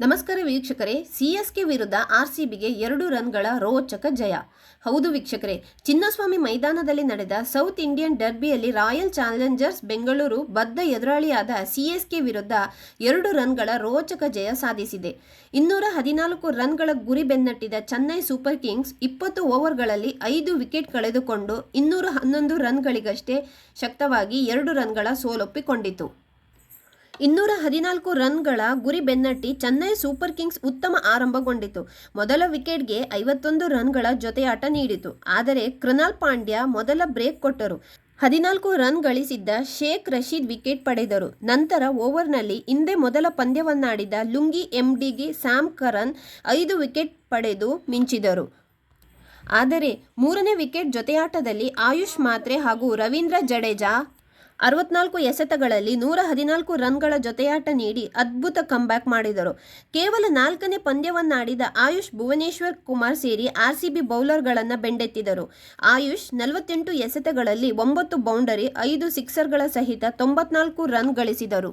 ನಮಸ್ಕಾರ ವೀಕ್ಷಕರೇ ಸಿಎಸ್ಕೆ ವಿರುದ್ಧ ಆರ್ಸಿಬಿಗೆ ಎರಡು ರನ್ಗಳ ರೋಚಕ ಜಯ. ಹೌದು ವೀಕ್ಷಕರೇ, ಚಿನ್ನಸ್ವಾಮಿ ಮೈದಾನದಲ್ಲಿ ನಡೆದ ಸೌತ್ ಇಂಡಿಯನ್ ಡರ್ಬಿಯಲ್ಲಿ ರಾಯಲ್ ಚಾಲೆಂಜರ್ಸ್ ಬೆಂಗಳೂರು ಬದ್ಧ ಎದುರಾಳಿಯಾದ ಸಿಎಸ್ಕೆ ವಿರುದ್ಧ ಎರಡು ರನ್ಗಳ ರೋಚಕ ಜಯ ಸಾಧಿಸಿದೆ. ಇನ್ನೂರ ಹದಿನಾಲ್ಕು ರನ್ಗಳ ಗುರಿ ಬೆನ್ನಟ್ಟಿದ ಚೆನ್ನೈ ಸೂಪರ್ ಕಿಂಗ್ಸ್ ಇಪ್ಪತ್ತು ಓವರ್ಗಳಲ್ಲಿ ಐದು ವಿಕೆಟ್ ಕಳೆದುಕೊಂಡು ಇನ್ನೂರ ಹನ್ನೊಂದು ರನ್ಗಳಿಗಷ್ಟೇ ಶಕ್ತವಾಗಿ ಎರಡು ರನ್ಗಳ ಸೋಲೊಪ್ಪಿಕೊಂಡಿತು. ಇನ್ನೂರ ಹದಿನಾಲ್ಕು ರನ್ಗಳ ಗುರಿ ಬೆನ್ನಟ್ಟಿ ಚೆನ್ನೈ ಸೂಪರ್ ಕಿಂಗ್ಸ್ ಉತ್ತಮ ಆರಂಭಗೊಂಡಿತು. ಮೊದಲ ವಿಕೆಟ್ಗೆ ಐವತ್ತೊಂದು ರನ್ಗಳ ಜೊತೆಯಾಟ ನೀಡಿತು. ಆದರೆ ಕೃನಾಲ್ ಪಾಂಡ್ಯ ಮೊದಲ ಬ್ರೇಕ್ ಕೊಟ್ಟರು. ಹದಿನಾಲ್ಕು ರನ್ ಗಳಿಸಿದ್ದ ಶೇಖ್ ರಶೀದ್ ವಿಕೆಟ್ ಪಡೆದರು. ನಂತರ ಓವರ್ನಲ್ಲಿ ಹಿಂದೆ ಮೊದಲ ಪಂದ್ಯವನ್ನಾಡಿದ ಲುಂಗಿ ಎಂಡಿಗೆ ಸ್ಯಾಮ್ ಕರನ್ ಐದು ವಿಕೆಟ್ ಪಡೆದು ಮಿಂಚಿದರು. ಆದರೆ ಮೂರನೇ ವಿಕೆಟ್ ಜೊತೆಯಾಟದಲ್ಲಿ ಆಯುಷ್ ಮಾತ್ರೆ ಹಾಗೂ ರವೀಂದ್ರ ಜಡೇಜಾ ಅರವತ್ನಾಲ್ಕು ಎಸೆತಗಳಲ್ಲಿ ನೂರ ಹದಿನಾಲ್ಕು ರನ್ಗಳ ಜೊತೆಯಾಟ ನೀಡಿ ಅದ್ಭುತ ಕಂಬ್ಯಾಕ್ ಮಾಡಿದರು. ಕೇವಲ ನಾಲ್ಕನೇ ಪಂದ್ಯವನ್ನಾಡಿದ ಆಯುಷ್ ಭುವನೇಶ್ವರ್ ಕುಮಾರ್ ಸೇರಿ ಆರ್ಸಿಬಿ ಬೌಲರ್ಗಳನ್ನು ಬೆಂಡೆತ್ತಿದರು. ಆಯುಷ್ ನಲವತ್ತೆಂಟು ಎಸೆತಗಳಲ್ಲಿ ಒಂಬತ್ತು ಬೌಂಡರಿ, ಐದು ಸಿಕ್ಸರ್ಗಳ ಸಹಿತ ತೊಂಬತ್ನಾಲ್ಕು ರನ್ ಗಳಿಸಿದರು.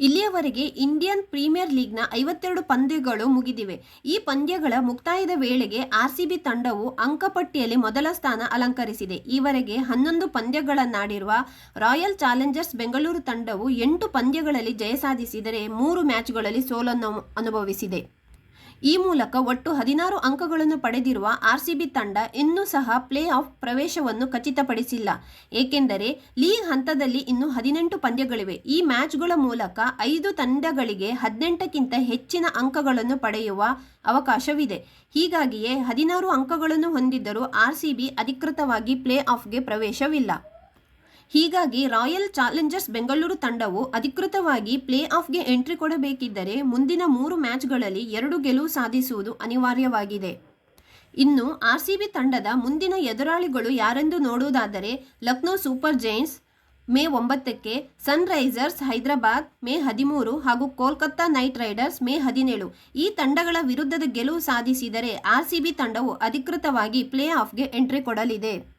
ಇಲ್ಲಿಯವರೆಗೆ ಇಂಡಿಯನ್ ಪ್ರೀಮಿಯರ್ ಲೀಗ್ನ ಐವತ್ತೆರಡು ಪಂದ್ಯಗಳು ಮುಗಿದಿವೆ. ಈ ಪಂದ್ಯಗಳ ಮುಕ್ತಾಯದ ವೇಳೆಗೆ ಆರ್ಸಿಬಿ ತಂಡವು ಅಂಕಪಟ್ಟಿಯಲ್ಲಿ ಮೊದಲ ಸ್ಥಾನ ಅಲಂಕರಿಸಿದೆ. ಈವರೆಗೆ ಹನ್ನೊಂದು ಪಂದ್ಯಗಳನ್ನಾಡಿರುವ ರಾಯಲ್ ಚಾಲೆಂಜರ್ಸ್ ಬೆಂಗಳೂರು ತಂಡವು ಎಂಟು ಪಂದ್ಯಗಳಲ್ಲಿ ಜಯ ಸಾಧಿಸಿದರೆ ಮೂರು ಮ್ಯಾಚ್ಗಳಲ್ಲಿ ಸೋಲನ್ನು ಅನುಭವಿಸಿದೆ. ಈ ಮೂಲಕ ಒಟ್ಟು ಹದಿನಾರು ಅಂಕಗಳನ್ನು ಪಡೆದಿರುವ ಆರ್ಸಿಬಿ ತಂಡ ಇನ್ನೂ ಸಹ ಪ್ಲೇ ಆಫ್ ಪ್ರವೇಶವನ್ನು ಖಚಿತಪಡಿಸಿಲ್ಲ. ಏಕೆಂದರೆ, ಲೀಗ್ ಹಂತದಲ್ಲಿ ಇನ್ನೂ ಹದಿನೆಂಟು ಪಂದ್ಯಗಳಿವೆ. ಈ ಮ್ಯಾಚ್ಗಳ ಮೂಲಕ ಐದು ತಂಡಗಳಿಗೆ ಹದಿನೆಂಟಕ್ಕಿಂತ ಹೆಚ್ಚಿನ ಅಂಕಗಳನ್ನು ಪಡೆಯುವ ಅವಕಾಶವಿದೆ. ಹೀಗಾಗಿಯೇ ಹದಿನಾರು ಅಂಕಗಳನ್ನು ಹೊಂದಿದ್ದರೂ ಆರ್ಸಿಬಿ ಅಧಿಕೃತವಾಗಿ ಪ್ಲೇ ಆಫ್ಗೆ ಪ್ರವೇಶವಿಲ್ಲ. ಹೀಗಾಗಿ ರಾಯಲ್ ಚಾಲೆಂಜರ್ಸ್ ಬೆಂಗಳೂರು ತಂಡವು ಅಧಿಕೃತವಾಗಿ ಪ್ಲೇ ಆಫ್ಗೆ ಎಂಟ್ರಿ ಕೊಡಬೇಕಿದ್ದರೆ ಮುಂದಿನ ಮೂರು ಮ್ಯಾಚ್ಗಳಲ್ಲಿ ಎರಡು ಗೆಲುವು ಸಾಧಿಸುವುದು ಅನಿವಾರ್ಯವಾಗಿದೆ. ಇನ್ನು ಆರ್ಸಿಬಿ ತಂಡದ ಮುಂದಿನ ಎದುರಾಳಿಗಳು ಯಾರೆಂದು ನೋಡುವುದಾದರೆ ಲಕ್ನೋ ಸೂಪರ್ ಜೈಂಟ್ಸ್ ಮೇ ಒಂಬತ್ತಕ್ಕೆ ಸನ್ರೈಸರ್ಸ್ ಹೈದರಾಬಾದ್ ಮೇ ಹದಿಮೂರು ಹಾಗೂ ಕೋಲ್ಕತ್ತಾ ನೈಟ್ ರೈಡರ್ಸ್ ಮೇ ಹದಿನೇಳು. ಈ ತಂಡಗಳ ವಿರುದ್ಧದ ಗೆಲುವು ಸಾಧಿಸಿದರೆ ಆರ್ಸಿಬಿ ತಂಡವು ಅಧಿಕೃತವಾಗಿ ಪ್ಲೇ ಆಫ್ಗೆ ಎಂಟ್ರಿ ಕೊಡಲಿದೆ.